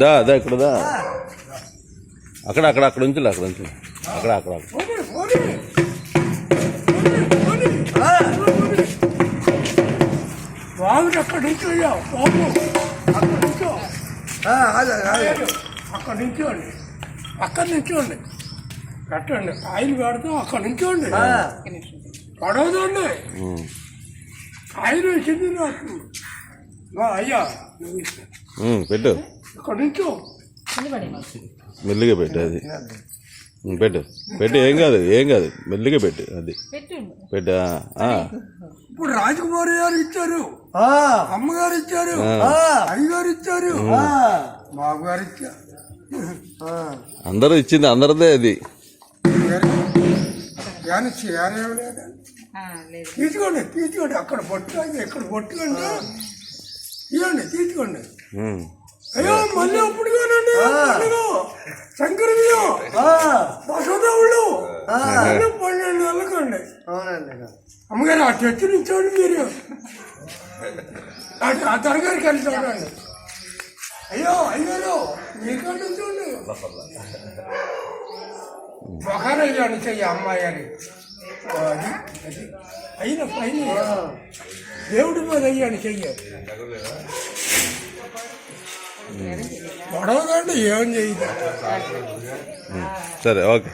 దా దా ఇక్కడ దా అక్కడ అక్కడ అక్కడ ఉంచులే అక్కడ ఉంచు అక్కడ అక్కడ అక్కడ. పోనీ, పోనీ. పోనీ, బాగుంది అక్కడ నుంచి అయ్యా బాబు అక్కడ నుంచో అక్కడ నుంచోండి అక్కడ నుంచోండి కట్టండి కాయలు పెడతాం అక్కడ నుంచోండి పడవదండి ఉమ్. కాయలు వేసింది నాకు అయ్యా పెట్టు మెల్లిగా పెట్టు అది. పెట్టు. పెట్టు ఏం కాదు ఏం కాదు. మెల్లిగా పెట్టు అది. పెట్టు. ఇప్పుడు రాజకుమారి గారు ఇచ్చారు. అమ్మగారు ఇచ్చారు. అయ్యగారు ఇచ్చారు. బాబుగారు ఇచ్చారు అందరూ ఇచ్చింది అందరిదే అది. తీసుకోండి తీసుకోండి. అక్కడ పొట్టు ఇక్కడ పొట్టు అంటే ఇవ్వండి తీసుకోండి. అయ్యో మళ్ళీ అప్పుడు కానండి శంకర బియ్యం బసదేవుళ్ళు మళ్ళీ పన్నెండు నెలలకండి. అవునండి అమ్మగారు ఆ చర్చి నుంచోండి మీరు. అటు ఆ వెళ్ళి చూడండి అయ్యో అయ్యారు మీకంటే నుంచోండి. ఒకరు అయ్యాను చెయ్యి అమ్మాయి అని అయిన పైన. దేవుడి మీద అయ్యాను చెయ్యి. గొడవదండి ఏం చేయదు సరే ఓకే.